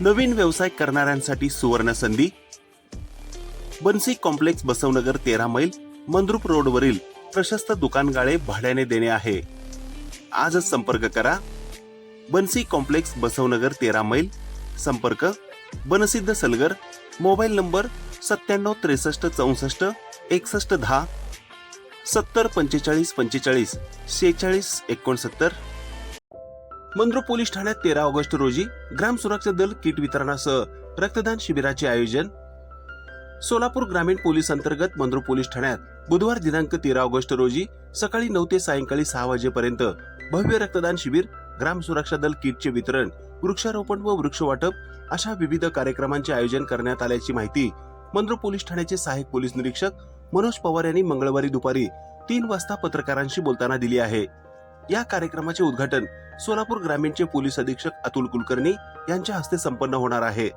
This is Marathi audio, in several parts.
नवीन व्यवसाय करणाऱ्यांसाठी सुवर्ण संधी? बन्सी कॉम्प्लेक्स बसवनगर तेरा मैल मंद्रुप रोडवरील प्रशस्त दुकानगाळे भाड्याने देणे आहे. आजच संपर्क करा. बन्सी कॉम्प्लेक्स बसवनगर तेरा मैल संपर्क बनसिद्ध सलगर मोबाईल नंबर सत्त्याण्णव त्रेसष्ट चौसष्ट एकसष्ट दहा सत्तर पंचेचाळीस पंचेचाळीस शेहेचाळीस एकोणसत्तर मंद्र पोलीस ठाण्यात तेरा ऑगस्ट रोजी ग्राम सुरक्षा दल किट वितरणासह रक्तदान शिबिराचे आयोजन. सोलापूर ग्रामीण पोलीस अंतर्गत मंद्र पोलीस ठाण्यात बुधवार दिनांक तेरा ऑगस्ट रोजी सकाळी नऊ ते सायंकाळी सहा वाजेपर्यंत भव्य रक्तदान शिबिर ग्राम सुरक्षा दल किटचे वितरण वृक्षारोपण व वृक्ष वाटप अशा विविध कार्यक्रमांचे आयोजन करण्यात आल्याची माहिती मंद्र पोलीस ठाण्याचे सहाय्यक पोलीस निरीक्षक मनोज पवार यांनी मंगळवारी दुपारी तीन वाजता पत्रकारांशी बोलताना दिली आहे. या कार्यक्रमाचे उद्घाटन सोलापूर ग्रामीणचे पोलीस अधीक्षक अतुल कुलकर्णी यांच्या हस्ते संपन्न होणार आहे.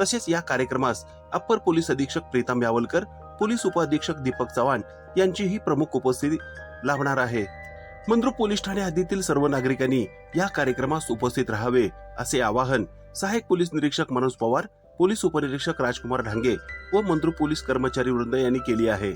तसेच या कार्यक्रमास अप्पर पोलीस अधीक्षक प्रीतम यावलकर पोलीस उपअधीक्षक दीपक चव्हाण यांचीही प्रमुख उपस्थिती लाभणार आहे. मंद्रुप पोलीस ठाणे हद्दीतील सर्व नागरिकांनी या कार्यक्रमास उपस्थित राहावे असे आवाहन सहाय्यक पोलीस निरीक्षक मनोज पवार पोलीस उपनिरीक्षक राजकुमार ढांगे व मंद्रुप पोलीस कर्मचारी वृंद यांनी केली आहे.